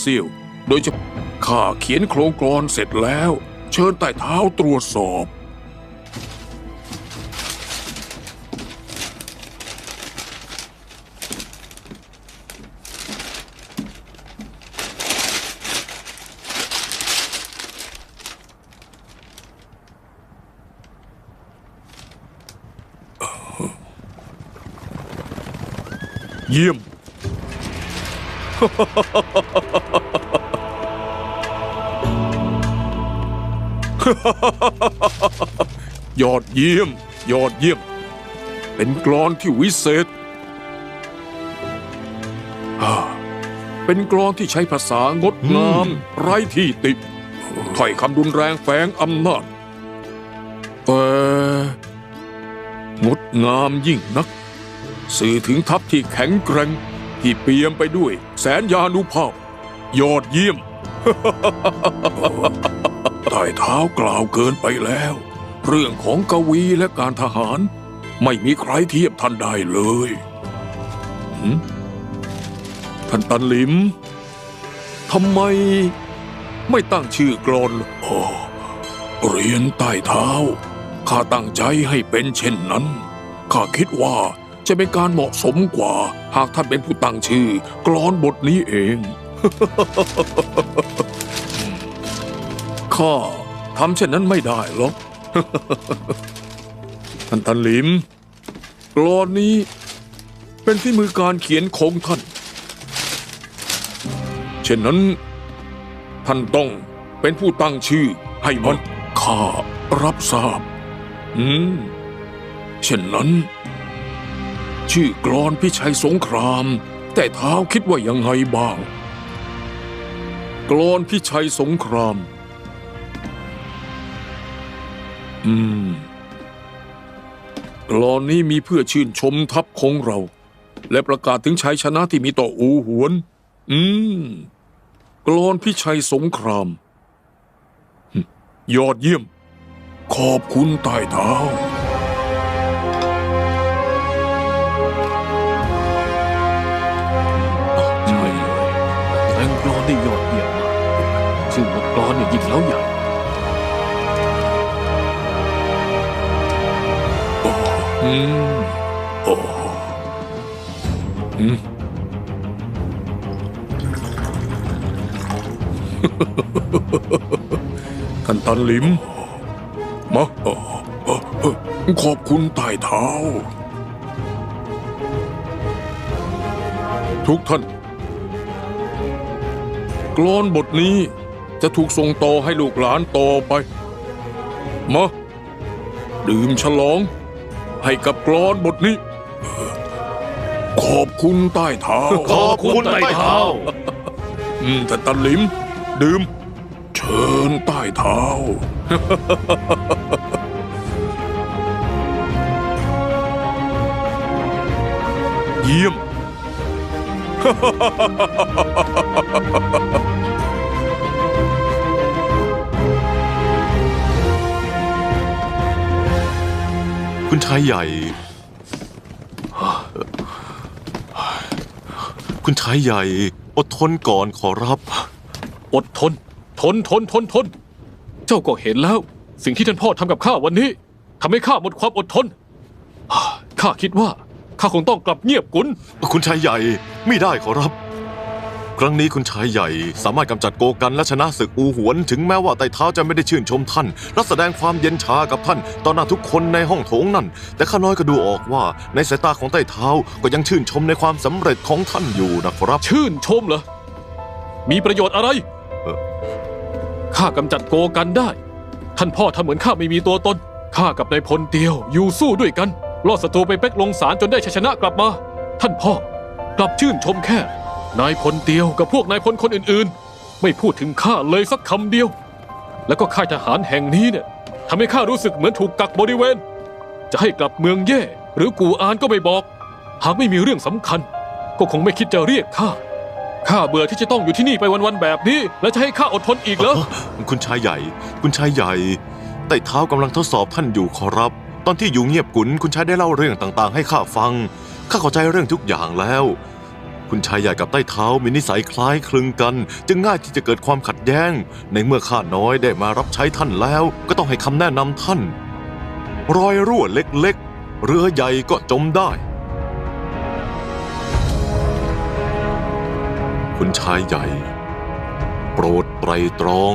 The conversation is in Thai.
เซี่ยว โดยเฉพาะข้าเขียนโครงกลอนเสร็จแล้ว เชิญใต้เท้าตรวจสอบ เยี่ยม ยอดเยี่ยม ยอดเยี่ยม เป็นกลอนที่วิเศษอ่าเป็นกลอนที่ใช้ภาษางดงาม ไร้ที่ติถ้อยคำรุนแรงแฝงอำนาจแต่งดงามยิ่งนัก สื่อถึงทัพที่แข็งแกร่งที่เปี่ยมไปด้วย แสนยานุภาพ ยอดเยี่ยม ใต้เท้ากล่าวเกินไปแล้ว เรื่องของกวีและการทหาร ไม่มีใครเทียบท่านได้เลยท่านตันหลิมทำไมไม่ตั้งชื่อกลอนอเรียนใต้เท้า ข้าตั้งใจให้เป็นเช่นนั้น ข้าคิดว่าจะเป็นการเหมาะสมกว่า หากท่านเป็นผู้ตั้งชื่อกลอนบทนี้เอง ข้าทำเช่นนั้นไม่ได้หรอกท่านตันหลิมกลอนนี้เป็นที่มือการเขียนของท่าน เช่นนั้น ท่านต้องเป็นผู้ตั้งชื่อให้มันข้ารับทราบ อืม เช่นนั้น ชื่อกรอนพิชัยสงคราม แต่เท้าคิดว่ายังไงบ้าง กรอนพิชัยสงคราม อืมกลอนนี้มีเพื่อชื่นชมทัพของเรา และประกาศถึงชัยชนะที่มีต่ออูหวน อืมกลอนพิชัยสงคราม ยอดเยี่ยม ขอบคุณใต้เท้าใช่เลยแต่งกลอนได้ยอดเยี่ยมมากชื่อบทกลอนเนี่ยยิ่งแล้วใหญ่ อืมโอ้อืมท่านตันลิมมาขอบคุณใต้เท้า ทุกท่าน กลอนบทนี้จะถูกส่งต่อให้ลูกหลานต่อไป มา ดื่มฉลอง ให้กับกลอนบทนี้ ขอบคุณใต้เท้าขอบคุณใต้เท้าอืมแต่ตันหลิม ดื่ม เชิญใต้เท้าเยี่ยม คุณชายใหญ่ คุณชายใหญ่ อดทนก่อนขอรับ อดทน ทนทนทนทน เจ้าก็เห็นแล้ว สิ่งที่ท่านพ่อทำกับข้าวันนี้ทำให้ข้าหมดความอดทน ข้าคิดว่า ข้าคงต้องกลับเงียบกุน คุณชายใหญ่ไม่ได้ขอรับ ครั้งนี้คุณชายใหญ่สามารถกำจัดโกกันและชนะศึกอูหวน ถึงแม้ว่าไต่เท้าจะไม่ได้ชื่นชมท่าน และแสดงความเย็นชากับท่านต่อหน้าทุกคนในห้องโถงนั่น แต่ข้าน้อยก็ดูออกว่าในสายตาของไต่เท้าก็ยังชื่นชมในความสำเร็จของท่านอยู่นะครับ ชื่นชมเหรอ มีประโยชน์อะไรข้ากำจัดโกกันได้ ท่านพ่อทำเหมือนข้าไม่มีตัวตนข้ากับนายพลเตียวอยู่สู้ด้วยกันล่อศัตรูไปเป๊กลงสารจนได้ชัยชนะกลับมา ท่านพ่อกลับชื่นชมแค่ นายพลเตียวกับพวกนายพลคนอื่นๆ ไม่พูดถึงข้าเลยสักคำเดียว แล้วก็ค่ายทหารแห่งนี้เนี่ยทำให้ข้ารู้สึกเหมือนถูกกักบริเวณ จะให้กลับเมืองเย่หรือกูอานก็ไม่บอก หากไม่มีเรื่องสำคัญ ก็คงไม่คิดจะเรียกข้าข้าเบื่อที่จะต้องอยู่ที่นี่ไปวันๆแบบนี้ แล้วจะให้ข้าอดทนอีกเหรอคุณชายใหญ่ คุณชายใหญ่ไต่เท้ากำลังทดสอบท่านอยู่ขอรับ ตอนที่อยู่เงียบกุนคุณชายได้เล่าเรื่องต่างๆ ให้ข้าฟังข้าเข้าใจเรื่องทุกอย่างแล้ว คุณชายใหญ่กับใต้เท้ามีนิสัยคล้ายคลึงกัน จึงง่ายที่จะเกิดความขัดแย้ง ในเมื่อข้าน้อยได้มารับใช้ท่านแล้ว ก็ต้องให้คำแนะนำท่าน รอยรั่วเล็กๆ เรือใหญ่ก็จมได้ คุณชายใหญ่ โปรดไตรตรอง